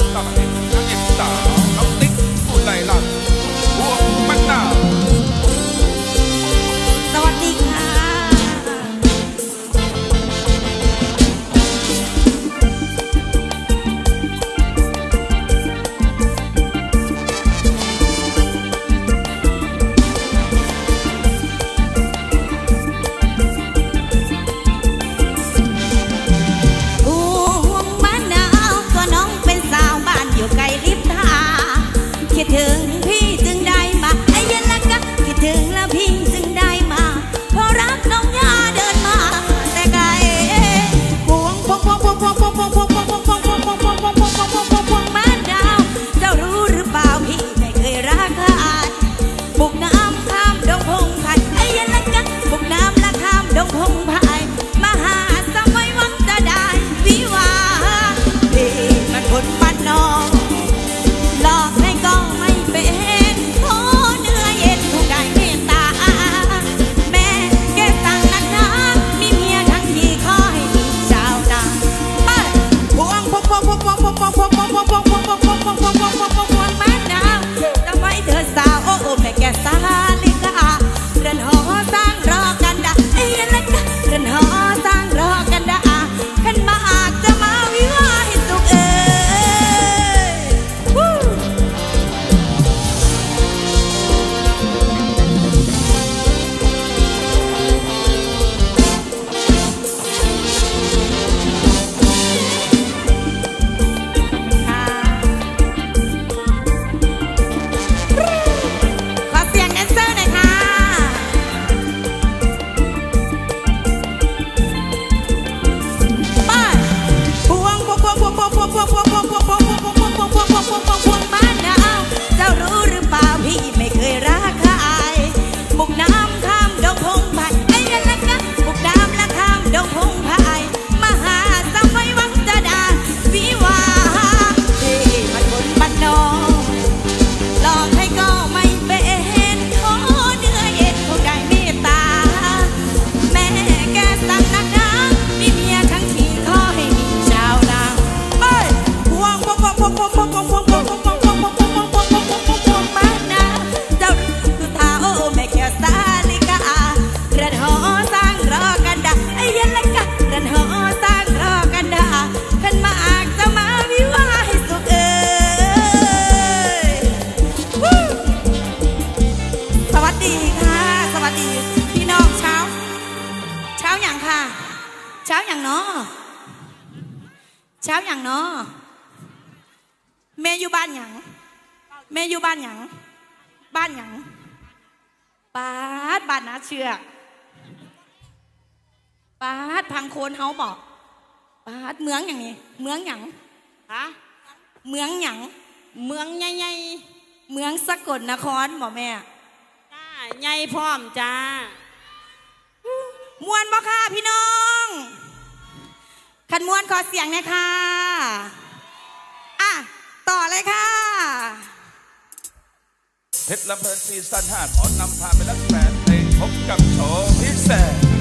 ก็ต้อง ดีพี่น้องเช้า เช้าอย่างค่ะ เช้าอย่างเนาะเช้าอย่างเนาะแม่อยู่บ้านหยังแม่อยู่บ้านหยังบ้านหยังป้าดบ้านนาเชื่อป้าดพังโคนเฮาบอกป้าดเมืองอย่างนี้เมืองหยัางฮะเมืองหยังเมืองใหญ่ๆเมืองสกลนครบอแม่ ใหญ่พร้อมจ้ามวนบ่ค่ะพี่น้องขันมวนขอเสียงนะคะอะต่อเลยค่ะเพชรลำเพลินซีซั่น5ขอนำพาไปรักแฟนเพลงพบกับโชว์พิเศษ